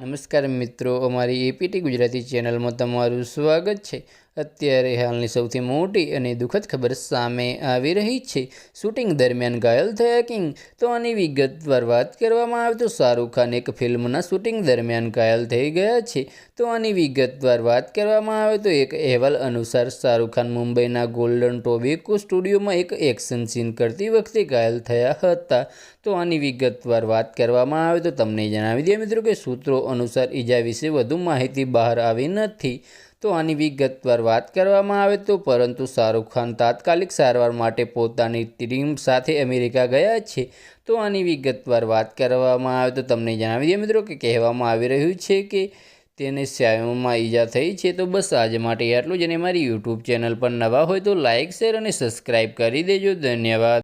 નમસ્કાર મિત્રો અમારી એપીટી ગુજરાતી ચેનલમાં તમારું સ્વાગત છે. અત્યારે હાલની સૌથી મોટી અને દુઃખદ ખબર સામે આવી રહી છે. શૂટિંગ દરમિયાન ઘાયલ થયા કિંગ. તો આની વિગતવાર વાત કરવામાં આવે તો શાહરૂખ ખાન એક ફિલ્મના શૂટિંગ દરમિયાન ઘાયલ થઈ ગયા છે. તો આની વિગતવાર વાત કરવામાં આવે તો એક અહેવાલ અનુસાર શાહરૂખ ખાન મુંબઈના ગોલ્ડન ટોબેકો સ્ટુડિયોમાં એક એક્શન સીન કરતી વખતે ઘાયલ થયા હતા. તો આની વિગતવાર વાત કરવામાં આવે તો તમને જણાવી દઈએ મિત્રો કે સૂત્રો અનુસાર ઈજા વિશે વધુ માહિતી બહાર આવી નથી. તો આની વિગતવાર વાત કરવામાં આવે તો પરંતુ શાહરૂખ ખાન તાત્કાલિક સારવાર માટે પોતાની ટીમ સાથે અમેરિકા ગયા છે. તો આની વિગતવાર વાત કરવામાં આવે તો તમને જણાવી દઈએ મિત્રો કે કહેવામાં આવી રહ્યું છે કે તેને સ્યાયોમાં ઈજા થઈ છે. તો બસ આજ માટે આટલું જ અને મારી યુટ્યુબ ચેનલ પર નવા હોય તો લાઇક શેર અને સબસ્ક્રાઈબ કરી દેજો. ધન્યવાદ.